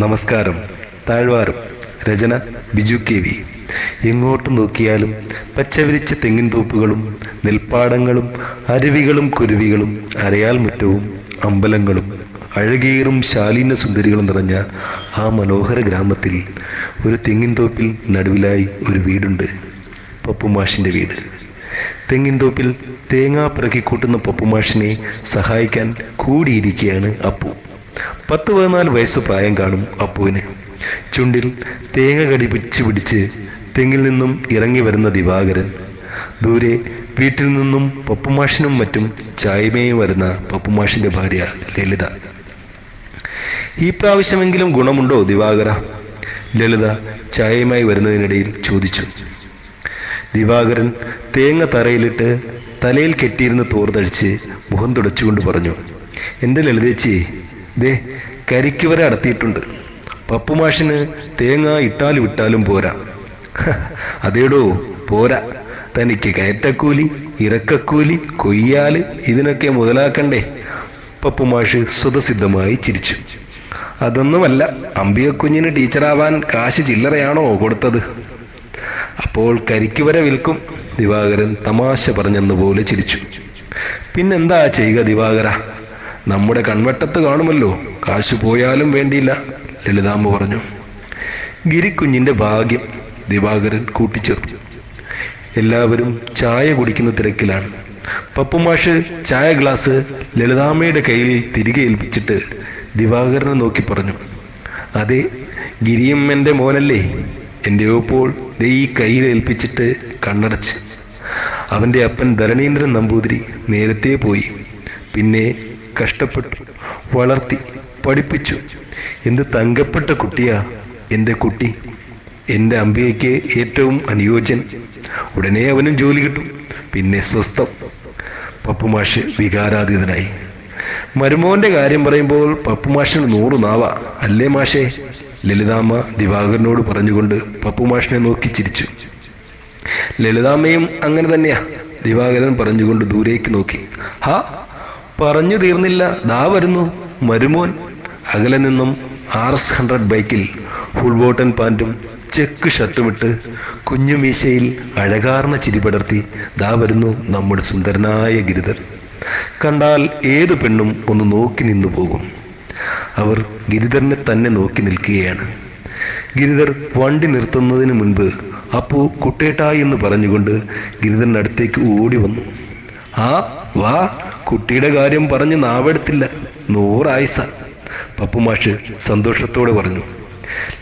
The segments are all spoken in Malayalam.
നമസ്കാരം. താഴ്വാരം രചന ബിജു കെ വി. എങ്ങോട്ട് നോക്കിയാലും പച്ചവിരിച്ച തെങ്ങിൻ തോപ്പുകളും നെൽപ്പാടങ്ങളും അരുവികളും കുരുവികളും അരയാൽ മുറ്റവും അമ്പലങ്ങളും അഴകേറും ശാലീന സുന്ദരികളും നിറഞ്ഞ ആ മനോഹര ഗ്രാമത്തിൽ ഒരു തെങ്ങിൻ തോപ്പിൽ നടുവിലായി ഒരു വീടുണ്ട്. പപ്പുമാഷിന്റെ വീട്. തെങ്ങിൻ തോപ്പിൽ തേങ്ങ പിറക്കിക്കൂട്ടുന്ന പപ്പുമാഷിനെ സഹായിക്കാൻ കൂടിയിരിക്കുകയാണ് അപ്പു. പത്ത് പതിനാല് വയസ്സ് പ്രായം കാണും അപ്പുവിന്. ചുണ്ടിൽ തേങ്ങ കടി പിടിച്ച് പിടിച്ച് തെങ്ങിൽ നിന്നും ഇറങ്ങി വരുന്ന ദിവാകരൻ. ദൂരെ വീട്ടിൽ നിന്നും പപ്പുമാഷിനും മറ്റും ചായ്മയും വരുന്ന പപ്പുമാഷിന്റെ ഭാര്യ ലളിത. ഈ പ്രാവശ്യമെങ്കിലും ഗുണമുണ്ടോ ദിവാകര? ലളിത ചായയുമായി വരുന്നതിനിടയിൽ ചോദിച്ചു. ദിവാകരൻ തേങ്ങ തറയിലിട്ട് തലയിൽ കെട്ടിയിരുന്ന് തോർത്തടിച്ച് മുഖം തുടച്ചുകൊണ്ട് പറഞ്ഞു എന്റെ ലളിതേച്ചി ദേ കരിക്ക് വരെ അടത്തിയിട്ടുണ്ട് പപ്പുമാഷിന് തേങ്ങ ഇട്ടാലും ഇട്ടാലും പോരാ. അതേടോ പോരാ. തനിക്ക് കയറ്റക്കൂലി ഇറക്കക്കൂലി കൊയ്യാൽ ഇതിനൊക്കെ മുതലാക്കണ്ടേ. പപ്പുമാഷ് സ്വതസിദ്ധമായി ചിരിച്ചു. അതൊന്നുമല്ല അമ്പിയക്കുഞ്ഞിന് ടീച്ചറാവാൻ കാശ് ചില്ലറയാണോ കൊടുത്തത്? അപ്പോൾ കരിക്ക് വരെ വിൽക്കും. ദിവാകരൻ തമാശ പറഞ്ഞെന്നുപോലെ ചിരിച്ചു. പിന്നെന്താ ചെയ്യുക ദിവാകര? നമ്മുടെ കൺവട്ടത്ത് കാണുമല്ലോ. കാശ് പോയാലും വേണ്ടിയില്ല ലളിതാമ്മ പറഞ്ഞു. ഗിരിക്കുഞ്ഞിന്റെ ഭാഗ്യം ദിവാകരൻ കൂട്ടിച്ചേർത്തു. എല്ലാവരും ചായ കുടിക്കുന്ന തിരക്കിലാണ്. പപ്പുമാഷ് ചായ ഗ്ലാസ് ലളിതാമ്മയുടെ കയ്യിൽ തിരികെ ഏൽപ്പിച്ചിട്ട് ദിവാകരനെ നോക്കി പറഞ്ഞു. അതെ ഗിരിയും എന്റെ മോനല്ലേ? എന്റെ ഒപ്പോൾ ദേ ഈ കയ്യിൽ ഏൽപ്പിച്ചിട്ട് കണ്ണടച്ച്. അവന്റെ അപ്പൻ ധരണീന്ദ്രൻ നമ്പൂതിരി നേരത്തെ പോയി. പിന്നെ കഷ്ടപ്പെട്ടു വളർത്തി പഠിപ്പിച്ചു. എന്ത് തങ്കപ്പെട്ട കുട്ടിയാ എന്റെ കുട്ടി. എന്റെ അമ്പിയയ്ക്ക് ഏറ്റവും അനുയോജ്യൻ. ഉടനെ അവനും ജോലി കിട്ടും പിന്നെ സ്വസ്ഥം. പപ്പുമാഷ് വികാരാതീതനായി. മരുമോന്റെ കാര്യം പറയുമ്പോൾ പപ്പുമാഷിന് നൂറ് നാവ അല്ലേ മാഷേ? ലളിതാമ്മ ദിവാകരനോട് പറഞ്ഞുകൊണ്ട് പപ്പുമാഷിനെ നോക്കി ചിരിച്ചു. ലളിതാമ്മയും അങ്ങനെ തന്നെയാ ദിവാകരൻ പറഞ്ഞുകൊണ്ട് ദൂരേക്ക് നോക്കി. ഹാ പറഞ്ഞു തീർന്നില്ല. ദാ വരുന്നു. മരുമോൻ. അകലെ നിന്നും ആർ എസ് ഹൺഡ്രഡ് ബൈക്കിൽ ഫുൾ ബോട്ടൻ പാന്റും ചെക്ക് ഷർട്ടുമിട്ട് കുഞ്ഞു മീശയിൽ അഴകാർന്ന ചിരി പടർത്തി ദാ വരുന്നു നമ്മുടെ സുന്ദരനായ ഗിരിധർ കണ്ടാൽ ഏതു പെണ്ണും ഒന്ന് നോക്കി നിന്നു പോകും. അവർ ഗിരിധറിനെ തന്നെ നോക്കി നിൽക്കുകയാണ്. ഗിരിധർ വണ്ടി നിർത്തുന്നതിന് മുൻപ് അപ്പു കുട്ടേട്ടായി എന്ന് പറഞ്ഞുകൊണ്ട് ഗിരിധറിനടുത്തേക്ക് അടുത്തേക്ക് ഓടി വന്നു. ആ വാ. കുട്ടിയുടെ കാര്യം പറഞ്ഞ് നാവെടുത്തില്ല. നൂറായുസ. പപ്പുമാഷ് സന്തോഷത്തോടെ പറഞ്ഞു.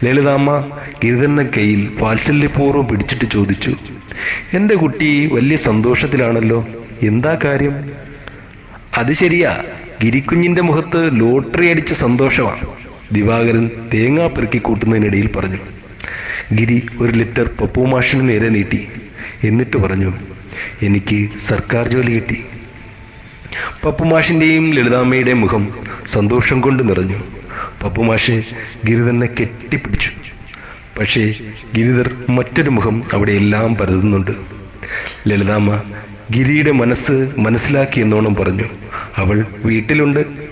ലളിതാമ്മ ഗിരിധരന്റെ കയ്യിൽ വാത്സല്യപൂർവം പിടിച്ചിട്ട് ചോദിച്ചു. എന്റെ കുട്ടി വലിയ സന്തോഷത്തിലാണല്ലോ. എന്താ കാര്യം? അത് ശരിയാ. ഗിരിക്കുഞ്ഞിന്റെ മുഖത്ത് ലോട്ടറി അടിച്ച സന്തോഷമാണ് ദിവാകരൻ തേങ്ങാ പെറുക്കി കൂട്ടുന്നതിനിടയിൽ പറഞ്ഞു. ഗിരി ഒരു ലിറ്റർ പപ്പുമാഷിന് നേരെ നീട്ടി. എന്നിട്ട് പറഞ്ഞു എനിക്ക് സർക്കാർ ജോലി കിട്ടി. പപ്പുമാഷിന്റെയും ലളിതാമ്മയുടെയും മുഖം സന്തോഷം കൊണ്ട് നിറഞ്ഞു. പപ്പുമാഷ് ഗിരിധരനെ കെട്ടിപ്പിടിച്ചു. പക്ഷേ ഗിരിധർ മറ്റൊരു മുഖം അവിടെ എല്ലാം പരതുന്നുണ്ട്. ലളിതാമ്മ ഗിരിയുടെ മനസ്സ് മനസ്സിലാക്കി എന്നോണം പറഞ്ഞു. അവൾ വീട്ടിലുണ്ട്.